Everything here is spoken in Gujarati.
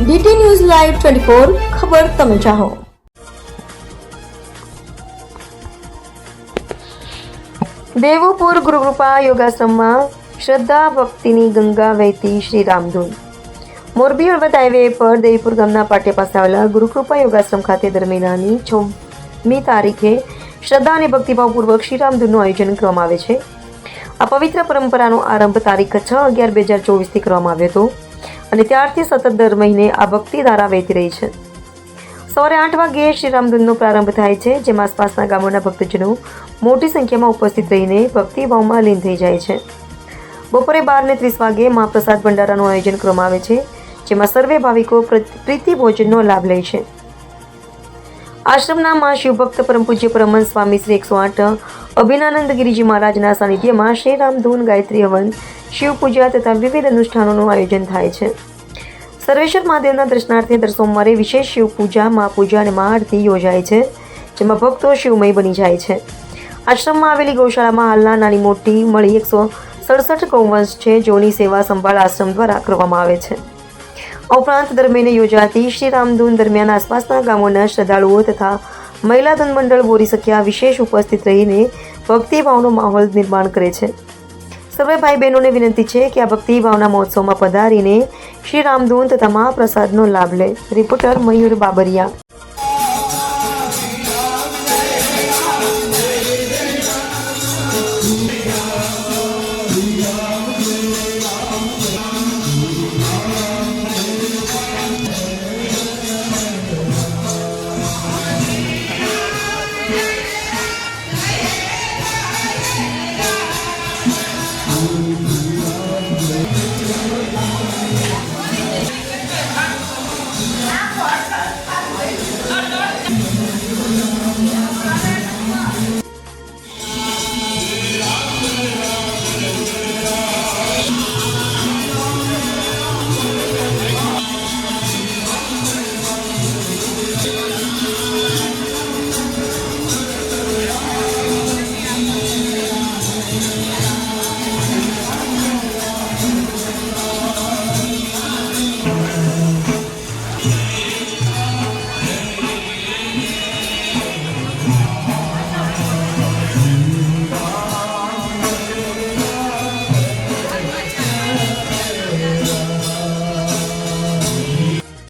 DT news live twenty four ખબર તમે ચાહો. દેવુપુર ગુરુકૃપા યોગાશ્રમમાં શ્રદ્ધા ભક્તિની ગંગા વહેતી શ્રી રામધૂન મોરબી હળવદ હાઈવે પર દેવીપુર ગામના પાટે પાસે આવેલા ગુરુકૃપા યોગાશ્રમ ખાતે દર મહિનાની છવ્વીસમી તારીખે શ્રદ્ધા અને ભક્તિભાવપૂર્વક શ્રી રામધૂનનું આયોજન કરવામાં આવે છે. આ પવિત્ર પરંપરાનો આરંભ તારીખ છ અગિયાર બે હજાર ચોવીસથી કરવામાં આવ્યો હતો. અને ત્યારથી સતત દર મહિને આ ભક્તિ ધારા વહેતી રહી છે. સવારે આઠ વાગ્યે શ્રી રામધૂનનો પ્રારંભ થાય છે, જેમાં આસપાસના ગામોના ભક્તજનો મોટી સંખ્યામાં ઉપસ્થિત રહીને ભક્તિભાવમાં લીન થઈ જાય છે. બપોરે બાર ને ત્રીસ વાગ્યે મહાપ્રસાદ ભંડારાનું આયોજન કરવામાં આવે છે, જેમાં સર્વે ભાવિકો પ્ર- પ્રીતિ ભોજનનો લાભ લે છે. આશ્રમના મા શિવભક્ત પરમ પૂજ્ય પરમહંસ સ્વામી શ્રી એકસો આઠ અભિનાનંદ ગિરિજી મહારાજના સાનિધ્યમાં શ્રી રામધૂન ગાયત્રી હવન શિવ પૂજા તથા વિવિધ અનુષ્ઠાનોનું આયોજન થાય છે. સર્વેશ્વર મહાદેવના દર્શનાર્થે દર સોમવારે વિશેષ શિવ પૂજા મહાપૂજા અને મહાઆરતી યોજાય છે, જેમાં ભક્તો શિવમય બની જાય છે. આશ્રમમાં આવેલી ગૌશાળામાં હાલના નાની મોટી મળી એકસો સડસઠ ગૌવંશ છે, જેઓની સેવા સંભાળ આશ્રમ દ્વારા કરવામાં આવે છે. આ ઉપરાંત દરમિયાન યોજાતી શ્રી રામધૂન દરમિયાન આસપાસના ગામોના શ્રદ્ધાળુઓ તથા મહિલા ધન મંડળ બોરી સખ્યા વિશેષ ઉપસ્થિત રહીને ભક્તિભાવનો માહોલ નિર્માણ કરે છે. સર્વે ભાઈ બહેનોને વિનંતી છે કે આ ભક્તિભાવના મહોત્સવમાં પધારીને શ્રી રામધૂન તથા મહાપ્રસાદનો લાભ લે. રિપોર્ટર મયુર બાબરિયા.